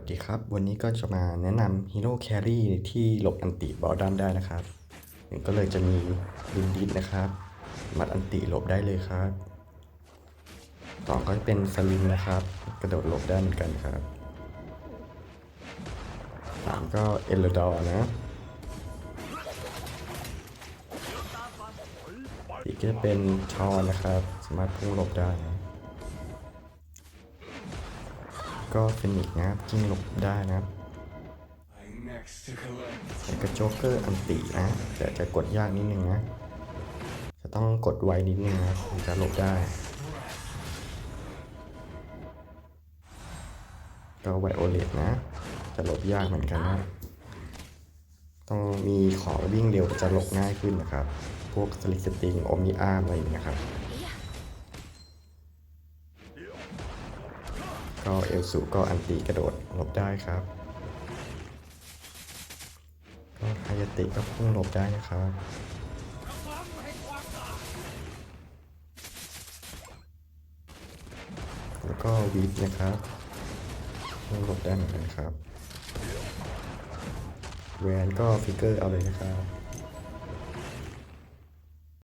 สวัสดีครับ วันนี้ก็จะมาแนะนำฮีโร่แครี่ที่หลบอันติบอลดันได้นะครับหนึ่งก็เลยจะมีลินดิสนะครับ มัดอันติหลบได้เลยครับ ต่อก็จะเป็นสลิงนะครับ กระโดดหลบได้เหมือนกันครับสามก็เอลดอร์นะอีกก็จะเป็นชอนนะครับ สามารถพุ่งหลบได้นะ ก็เป็นอีกนะครับจิ้งหลบได้นะครับแล้วก็โจ๊กเกอร์อันตินะแต่จะกดยากนิดนึงนะ จะต้องกดไวนิดนึงนะถึงจะหลบได้ ก็ไวโอเลตนะ จะหลบยากเหมือนกันนะ ต้องมีของวิ่งเร็วจะหลบง่ายขึ้นนะครับ พวกสลิกสติงโอมิอาร์อะไรอย่างเงี้ยครับ ก็เอลสูก็อันติกระโดดหลบได้ครับ ก็ไฮยติก็พุ่งหลบได้นะครับแล้วก็วีดนะครับพุ่งหลบได้เหมือนกันครับแวนก็ฟิกเกอร์เอาเลยนะครับ